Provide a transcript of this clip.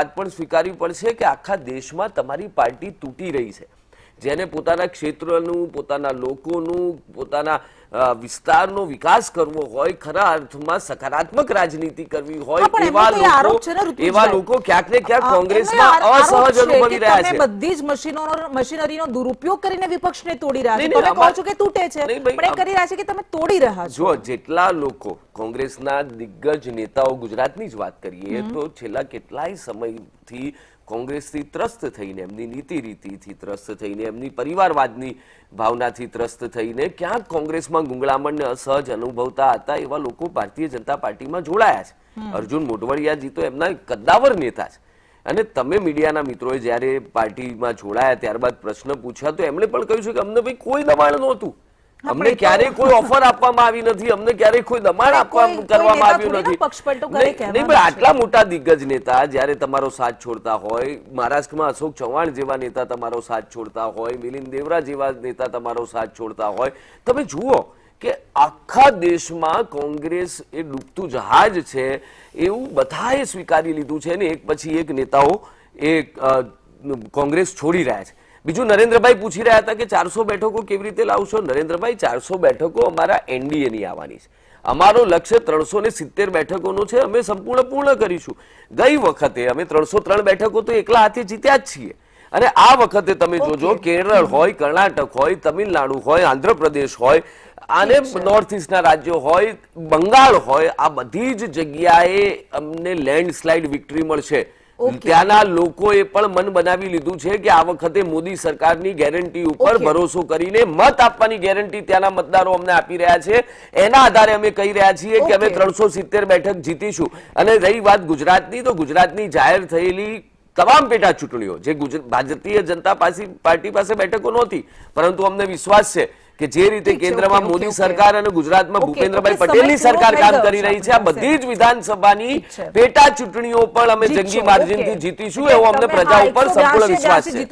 વાત પણ સ્વીકારવી પડશે કે આખા દેશમાં તમારી પાર્ટી તૂટી રહી છે. જેને પોતાના ક્ષેત્રનું, પોતાના લોકોનું, પોતાના વિસ્તારનો વિકાસ કરવો હોય ખરા અર્થમાં સકારાત્મક રાજનીતિ કરવી હોય એવા લોકો. એવા ક્યાંક ને ક્યાંક કોંગ્રેસમાં અસહજ અનુભવી રહ્યા છે. બધી જ મશીનરીનો દુરુપયોગ કરીને વિપક્ષને તોડી રહ્યા છો. તમે કહો છો કે તૂટે છે પણ એ કરી રહ્યા છે કે તમે તોડી રહ્યા છો. જો જેટલા લોકો કોંગ્રેસના દિગ્ગજ નેતાઓ ગુજરાતની જ વાત કરીએ તો છેલ્લા કેટલાય સમયથી કોંગ્રેસથી ત્રસ્ત થઈને એમની નીતિ રીતિથી ત્રસ્ત થઈને એમની પરિવારવાદની ભાવનાથી ત્રસ્ત થઈને ક્યાંક કોંગ્રેસમાં ગુંગળામણને અસહજ અનુભવતા હતા એવા લોકો ભારતીય જનતા પાર્ટીમાં જોડાયા છે. અર્જુન મોઢવડિયાજી તો એમના કદ્દાવર નેતા છે. અને તમે મીડિયાના મિત્રોએ જ્યારે પાર્ટીમાં જોડાયા ત્યારબાદ પ્રશ્ન પૂછ્યા તો એમણે પણ કહ્યું છે કે અમને ભાઈ કોઈ દબાણ નહોતું. અમને ક્યારેય કોઈ ઓફર આપવામાં આવી નથી. અમને ક્યારેય કોઈ દબાણ કરવામાં આવ્યું નથી. નહીં, પણ આટલા મોટા દિગ્ગજ નેતા જ્યારે તમારો સાથ છોડતા હોય મહારાષ્ટ્રમાં અશોક ચૌહાણ જેવા નેતા તમારો સાથ છોડતા હોય મિલિંદ દેવરા જેવા નેતા તમારો સાથ છોડતા હોય તમે જુઓ કે આખા દેશમાં કોંગ્રેસ એ ડૂબતું જહાજ છે એવું બધાએ સ્વીકારી લીધું છે ને એક પછી એક નેતાઓ એ કોંગ્રેસ છોડી રહ્યા છે. બીજું નરેન્દ્રભાઈ પૂછી રહ્યા હતા કે ચારસો બેઠકો કેવી રીતે લાવશો? નરેન્દ્રભાઈ ચારસો બેઠકો અમારા એનડીએ ની આવવાની છે. અમારો લક્ષ્ય ત્રણસો ને સિત્તેર બેઠકોનો છે. અમે સંપૂર્ણ પૂર્ણ કરીશું. ગઈ વખતે અમે ત્રણસો ત્રણ બેઠકો તો એકલા હાથે જીત્યા જ છીએ. અને આ વખતે તમે જોજો કેરળ હોય કર્ણાટક હોય તમિલનાડુ હોય આંધ્રપ્રદેશ હોય અને નોર્થ ઇસ્ટના રાજ્યો હોય બંગાળ હોય આ બધી જ જગ્યાએ અમને લેન્ડસ્લાઇડ વિક્ટરી મળશે. ત્યાંના લોકોએ પણ મન બનાવી લીધું છે કે આ વખતે મોદી સરકારની ગેરંટી ઉપર. ભરોસો કરીને મત આપવાની ગેરંટી ત્યાંના મતદારો અમને આપી રહ્યા છે. એના આધારે અમે કહી રહ્યા છીએ કે અમે ત્રણસો સિત્તેર બેઠક જીતીશું. અને રહી વાત ગુજરાતની તો ગુજરાતની જાહેર થયેલી તમામ પેટા ચૂંટણીઓ જે ભારતીય જનતા પાસી- પાર્ટી પાસે બેઠકો નહોતી પરંતુ અમને વિશ્વાસ છે કે જે રીતે કેન્દ્રમાં મોદી સરકાર અને ગુજરાતમાં ભૂપેન્દ્રભાઈ પટેલની સરકાર કામ કરી રહી છે આ બધી જ વિધાનસભાની પેટા ચૂંટણીઓ પણ અમે જંગી માર્જિનથી જીતીશું એવો અમને પ્રજા ઉપર 182 સંપૂર્ણ વિશ્વાસ છે.